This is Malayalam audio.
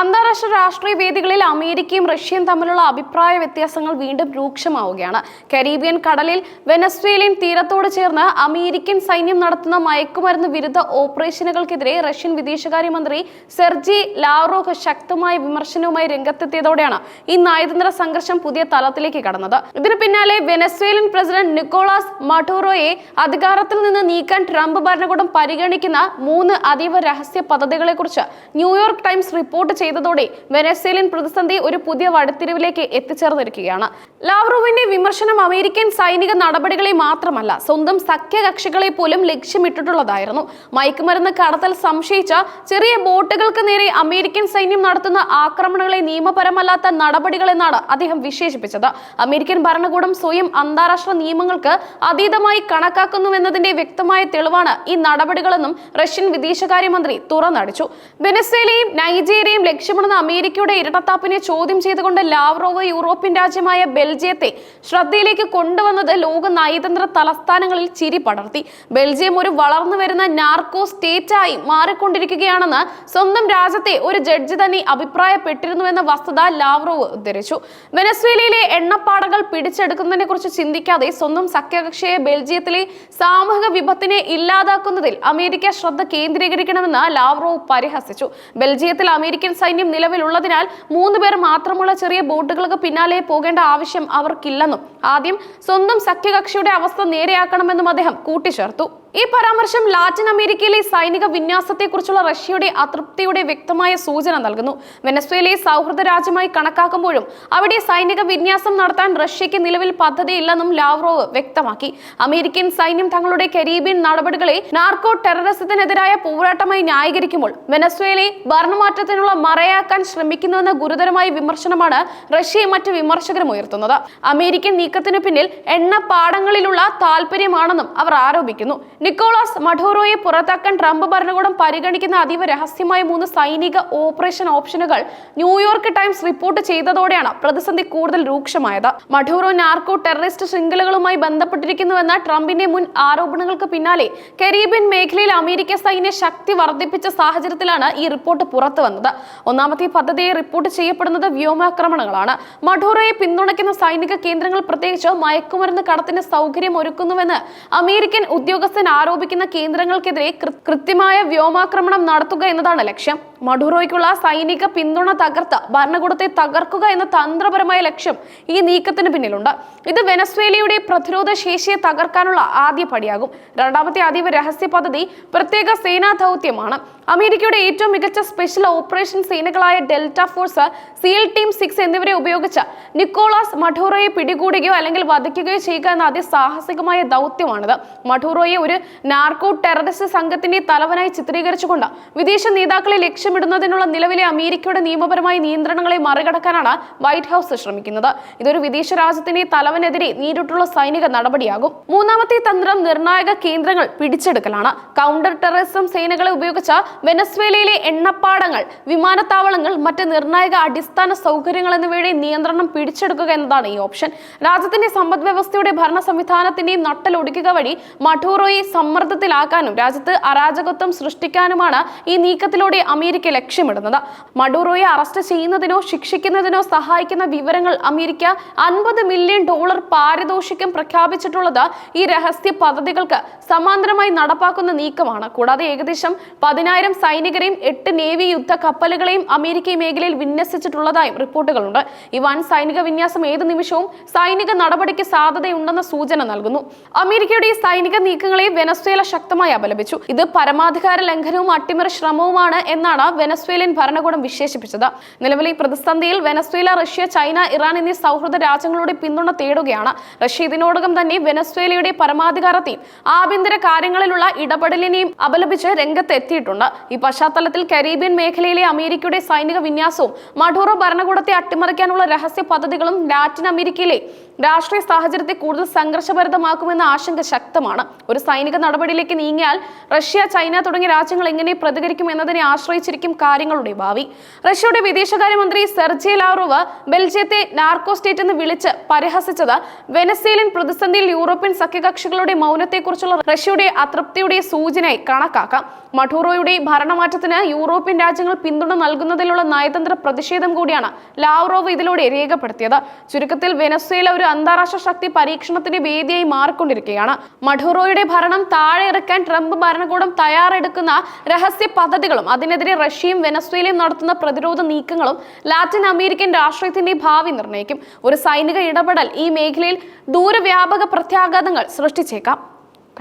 അന്താരാഷ്ട്ര രാഷ്ട്രീയ വേദികളിൽ അമേരിക്കയും റഷ്യയും തമ്മിലുള്ള അഭിപ്രായ വ്യത്യാസങ്ങൾ വീണ്ടും രൂക്ഷമാവുകയാണ്. കരീബിയൻ കടലിൽ വെനസ്വേലിയൻ തീരത്തോട് ചേർന്ന് അമേരിക്കൻ സൈന്യം നടത്തുന്ന മയക്കുമരുന്ന് വിരുദ്ധ ഓപ്പറേഷനുകൾക്കെതിരെ റഷ്യൻ വിദേശകാര്യമന്ത്രി സെർജി ലാവ്റോഹ് ശക്തമായ വിമർശനവുമായി രംഗത്തെത്തിയതോടെയാണ് ഈ നയതന്ത്ര സംഘർഷം പുതിയ തലത്തിലേക്ക് കടന്നത്. ഇതിനു പിന്നാലെ വെനസ്വേലിയൻ പ്രസിഡന്റ് നിക്കോളാസ് മഡൂറോയെ അധികാരത്തിൽ നിന്ന് നീക്കാൻ ട്രംപ് ഭരണകൂടം പരിഗണിക്കുന്ന മൂന്ന് അതീവ രഹസ്യ പദ്ധതികളെക്കുറിച്ച് ന്യൂയോർക്ക് ടൈംസ് റിപ്പോർട്ട് ചെയ്തതോടെ വെനസേലിയൻ പ്രതിസന്ധി ഒരു പുതിയ വടത്തിരിവിലേക്ക് എത്തിച്ചേർന്നിരിക്കുകയാണ്. ലാവ്റോവിന്റെ വിമർശനം അമേരിക്കൻ സൈനിക നടപടികളെ മാത്രമല്ല സ്വന്തം സഖ്യകക്ഷികളെ പോലും ലക്ഷ്യമിട്ടിട്ടുള്ളതായിരുന്നു. മയക്കുമരുന്ന് കടത്തൽ സംശയിച്ച ചെറിയ ബോട്ടുകൾക്ക് നേരെ അമേരിക്കൻ സൈന്യം നടത്തുന്ന ആക്രമണങ്ങളെ നിയമപരമല്ലാത്ത നടപടികളെന്നാണ് അദ്ദേഹം വിശേഷിപ്പിച്ചത്. അമേരിക്കൻ ഭരണകൂടം സ്വയം അന്താരാഷ്ട്ര നിയമങ്ങൾക്ക് അതീതമായി കണക്കാക്കുന്നുവെന്നതിന്റെ വ്യക്തമായ തെളിവാണ് ഈ നടപടികളെന്നും റഷ്യൻ വിദേശകാര്യമന്ത്രി തുറന്നടിച്ചു. വെനസ്വേലയും നൈജീരിയയും ലക്ഷ്യമിടുന്ന അമേരിക്കയുടെ ഇരട്ടത്താപ്പിനെ ചോദ്യം ചെയ്തുകൊണ്ട് ലാവ്റോവ് യൂറോപ്യൻ രാജ്യമായ ബെൽജിയത്തെ ശ്രദ്ധയിലേക്ക് കൊണ്ടുവന്നത് ലോക നയതന്ത്ര തലസ്ഥാനങ്ങളിൽ ചിരി പടർത്തി. ബെൽജിയം ഒരു വളർന്നു വരുന്ന നാർക്കോ സ്റ്റേറ്റായി മാറിക്കൊണ്ടിരിക്കുകയാണെന്ന് സ്വന്തം രാജ്യത്തെ ഒരു ജഡ്ജി തന്നെ അഭിപ്രായപ്പെട്ടിരുന്നുവെന്ന വസ്തുത ലാവ്റോവ് ഉദ്ധരിച്ചു. വെനസ്വേലയിലെ എണ്ണപ്പാടകൾ പിടിച്ചെടുക്കുന്നതിനെ കുറിച്ച് ചിന്തിക്കാതെ സ്വന്തം സഖ്യകക്ഷിയെ ബെൽജിയത്തിലെ സാമൂഹിക വിപത്തിനെ ഇല്ലാതാക്കുന്നതിൽ അമേരിക്ക ശ്രദ്ധ കേന്ദ്രീകരിക്കണമെന്ന് ലാവ്റോവ് പരിഹസിച്ചു. ബെൽജിയത്തിൽ അമേരിക്കൻ സൈന്യം നിലവിലുള്ളതിനാൽ മൂന്ന് പേർ മാത്രമുള്ള ചെറിയ ബോട്ടുകൾക്ക് പിന്നാലെ പോകേണ്ട ആവശ്യം അവർക്കില്ലെന്നും ആദ്യം സ്വന്തം സഖ്യകക്ഷിയുടെ അവസ്ഥ നേരെയാക്കണമെന്നും അദ്ദേഹം കൂട്ടിച്ചേർത്തു. ഈ പരാമർശം ലാറ്റിൻ അമേരിക്കയിലെ സൈനിക വിന്യാസത്തെക്കുറിച്ചുള്ള റഷ്യയുടെ അതൃപ്തിയുടെ വ്യക്തമായ സൂചന നൽകുന്നു. വെനസ്വേലയെ സൗഹൃദ രാജ്യമായി കണക്കാക്കുമ്പോഴും അവിടെ സൈനിക വിന്യാസം നടത്താൻ റഷ്യയ്ക്ക് നിലവിൽ പദ്ധതിയില്ലെന്നും ലാവ്റോവ് വ്യക്തമാക്കി. അമേരിക്കൻ സൈന്യം തങ്ങളുടെ കരീബിയൻ നടപടികളെ നാർക്കോ ടെററിസത്തിനെതിരായ പോരാട്ടമായി ന്യായീകരിക്കുമ്പോൾ വെനസ്വേലയെ ഭരണമാറ്റത്തിനുള്ള മറയാക്കാൻ ശ്രമിക്കുന്നുവെന്ന ഗുരുതരമായ വിമർശനമാണ് റഷ്യയും മറ്റ് വിമർശകരും ഉയർത്തുന്നത്. അമേരിക്കൻ നീക്കത്തിനു പിന്നിൽ എണ്ണ പാടങ്ങളിലുള്ള താല്പര്യമാണെന്നും അവർ ആരോപിക്കുന്നു. നിക്കോളാസ് മഡോറോയെ പുറത്താക്കാൻ ട്രംപ് ഭരണകൂടം പരിഗണിക്കുന്ന അതീവ രഹസ്യമായ മൂന്ന് സൈനിക ഓപ്പറേഷൻ ഓപ്ഷനുകൾ ന്യൂയോർക്ക് ടൈംസ് റിപ്പോർട്ട് ചെയ്തതോടെയാണ് പ്രതിസന്ധി കൂടുതൽ രൂക്ഷമായത്. മഠോറോ നാർക്കോ ടെററിസ്റ്റ് ശൃംഖലകളുമായി ബന്ധപ്പെട്ടിരിക്കുന്നുവെന്ന ട്രംപിന്റെ മുൻ ആരോപണങ്ങൾക്ക് പിന്നാലെ കരീബിയൻ മേഖലയിൽ അമേരിക്ക സൈന്യ ശക്തി വർദ്ധിപ്പിച്ച സാഹചര്യത്തിലാണ് ഈ റിപ്പോർട്ട് പുറത്തു വന്നത് ഒന്നാമത്തെ പദ്ധതിയെ റിപ്പോർട്ട് ചെയ്യപ്പെടുന്നത് വ്യോമാക്രമണങ്ങളാണ്. മഡൂറോയെ പിന്തുണയ്ക്കുന്ന സൈനിക കേന്ദ്രങ്ങൾ പ്രത്യേകിച്ച് മയക്കുമരുന്ന് കടത്തിന് സൗകര്യം ഒരുക്കുന്നുവെന്ന് അമേരിക്കൻ ഉദ്യോഗസ്ഥൻ ആരോപിക്കുന്ന കേന്ദ്രങ്ങൾക്കെതിരെ കൃത്യമായ വ്യോമാക്രമണം നടത്തുക എന്നതാണ് ലക്ഷ്യം. മഡൂറോയ്ക്കുള്ള സൈനിക പിന്തുണ തകർത്ത് ഭരണകൂടത്തെ തകർക്കുക എന്ന തന്ത്രപരമായ ലക്ഷ്യം ഈ നീക്കത്തിന് പിന്നിലുണ്ട്. ഇത് വെനസ്വേലയുടെ പ്രതിരോധ ശേഷിയെ തകർക്കാനുള്ള ആദ്യ പടിയാകും. രണ്ടാമത്തെ അതീവ രഹസ്യ പദ്ധതി പ്രത്യേക സേനാ ദൗത്യമാണ് അമേരിക്കയുടെ ഏറ്റവും മികച്ച special operation സേനകളായ Delta Force SEAL Team Six എന്നിവരെ ഉപയോഗിച്ച് നിക്കോളാസ് മഠൂറോയെ പിടികൂടുകയോ അല്ലെങ്കിൽ വധിക്കുകയോ ചെയ്യുക എന്ന അതിസാഹസികമായ ദൗത്യമാണിത്. മഠൂറോയെ ഒരു നാർക്കോ ടെററിസ്റ്റ് സംഘത്തിന്റെ തലവനായി ചിത്രീകരിച്ചുകൊണ്ട് വിദേശ നേതാക്കളെ ലക്ഷ്യമിടുന്നതിനുള്ള നിലവിലെ അമേരിക്കയുടെ നിയമപരമായ നിയന്ത്രണങ്ങളെ മറികടക്കാനാണ് വൈറ്റ് ഹൗസ് ശ്രമിക്കുന്നത്. ഇതൊരു വിദേശ രാജ്യത്തിന്റെ തലവനെതിരെ നേരിട്ടുള്ള സൈനിക നടപടിയാകും. മൂന്നാമത്തെ തന്ത്രം നിർണായക കേന്ദ്രങ്ങൾ പിടിച്ചെടുക്കലാണ്. കൗണ്ടർ ടെററിസം സേനകളെ ഉപയോഗിച്ച വെനസ്വേലയിലെ എണ്ണപ്പാടങ്ങൾ വിമാനത്താവളങ്ങൾ മറ്റ് നിർണായക അടിസ്ഥാന സൗകര്യങ്ങൾ എന്നിവയുടെ നിയന്ത്രണം പിടിച്ചെടുക്കുക എന്നതാണ് ഈ ഓപ്ഷൻ. രാജ്യത്തിന്റെ സമ്പദ് വ്യവസ്ഥയുടെ ഭരണ സംവിധാനത്തിന്റെയും നട്ടലൊടിക്കുക വഴി മഠൂറോയെ സമ്മർദ്ദത്തിലാക്കാനും രാജ്യത്ത് അരാജകത്വം സൃഷ്ടിക്കാനുമാണ് ഈ നീക്കത്തിലൂടെ അമേരിക്ക ലക്ഷ്യമിടുന്നത്. മഡൂറോയെ അറസ്റ്റ് ചെയ്യുന്നതിനോ ശിക്ഷിക്കുന്നതിനോ സഹായിക്കുന്ന വിവരങ്ങൾ അമേരിക്ക അൻപത് മില്യൺ ഡോളർ പാരിതോഷികം പ്രഖ്യാപിച്ചിട്ടുള്ളത് ഈ രഹസ്യ പദ്ധതികൾക്ക് സമാന്തരമായി നടപ്പാക്കുന്ന നീക്കമാണ്. കൂടാതെ ഏകദേശം പതിനായിരം സൈനികരെയും എട്ട് നേവി യുദ്ധ കപ്പലുകളെയും അമേരിക്ക ഈ മേഖലയിൽ വിന്യസിച്ചിട്ടുള്ളതായും റിപ്പോർട്ടുകളുണ്ട്. ഈ വൻ സൈനിക വിന്യാസം ഏത് നിമിഷവും സൈനിക നടപടിക്ക് സാധ്യതയുണ്ടെന്ന സൂചന നൽകുന്നു. അമേരിക്കയുടെ ഈ സൈനിക നീക്കങ്ങളെ വെനസ്വേല ശക്തമായി അപലപിച്ചു. ഇത് പരമാധികാര ലംഘനവും അട്ടിമറി ശ്രമവുമാണ് എന്നാണ് വെനസ്വേലിയൻ ഭരണകൂടം വിശേഷിപ്പിച്ചത്. നിലവിലെ ഈ പ്രതിസന്ധിയിൽ വെനസ്വേല റഷ്യ ചൈന ഇറാൻ എന്നീ സൗഹൃദ രാജ്യങ്ങളുടെ പിന്തുണ തേടുകയാണ്. റഷ്യ ഇതിനോടകം തന്നെ വെനസ്വേലയുടെ പരമാധികാരത്തെയും ആഭ്യന്തര കാര്യങ്ങളിലുള്ള ഇടപെടലിനെയും അപലപിച്ച് രംഗത്തെത്തിയിട്ടുണ്ട്. ഈ പശ്ചാത്തലത്തിൽ കരീബിയൻ മേഖലയിലെ അമേരിക്കയുടെ സൈനിക വിന്യാസവും മഡൂറോ ഭരണകൂടത്തെ അട്ടിമറിക്കാനുള്ള രഹസ്യ പദ്ധതികളും ലാറ്റിൻ അമേരിക്കയിലെ രാഷ്ട്രീയ സാഹചര്യത്തെ കൂടുതൽ സംഘർഷഭരിതമാക്കുമെന്ന ആശങ്ക ശക്തമാണ്. ഒരു സൈനിക നടപടിയിലേക്ക് നീങ്ങിയാൽ റഷ്യ ചൈന തുടങ്ങിയ രാജ്യങ്ങൾ എങ്ങനെ പ്രതികരിക്കും എന്നതിനെ ആശ്രയിച്ചിരിക്കും കാര്യങ്ങളുടെ ഭാവി. റഷ്യയുടെ വിദേശകാര്യമന്ത്രി സെർജി ലാവ്റോവ് ബെൽജിയത്തെ നാർക്കോ സ്റ്റേറ്റ് എന്ന് വിളിച്ച് പരിഹസിച്ചത് വെനസ്വേലൻ പ്രതിസന്ധിയിൽ യൂറോപ്യൻ സഖ്യകക്ഷികളുടെ മൗനത്തെക്കുറിച്ചുള്ള റഷ്യയുടെ അതൃപ്തിയുടെ സൂചനയായി കണക്കാക്കാം. മഠൂറോയുടെ ഭരണമാറ്റത്തിന് യൂറോപ്യൻ രാജ്യങ്ങൾ പിന്തുണ നൽകുന്നതിലുള്ള നയതന്ത്ര പ്രതിഷേധം കൂടിയാണ് ലാവ്റോവ് ഇതിലൂടെ രേഖപ്പെടുത്തിയത്. ചുരുക്കത്തിൽ വെനസ്വേല ഒരു അന്താരാഷ്ട്ര ശക്തി പരീക്ഷണത്തിന്റെ വേദിയായി മാറിക്കൊണ്ടിരിക്കുകയാണ്. മഡൂറോയുടെ ഭരണം താഴെ ഇറക്കാൻ ട്രംപ് ഭരണകൂടം തയ്യാറെടുക്കുന്ന രഹസ്യ പദ്ധതികളും അതിനെതിരെ റഷ്യയും വെനസ്വേലയും നടത്തുന്ന പ്രതിരോധ നീക്കങ്ങളും ലാറ്റിൻ അമേരിക്കൻ രാഷ്ട്രീയത്തിന്റെ ഭാവി നിർണയിക്കും. ഒരു സൈനിക ഇടപെടൽ ഈ മേഖലയിൽ ദൂരവ്യാപക പ്രത്യാഘാതങ്ങൾ സൃഷ്ടിച്ചേക്കാം.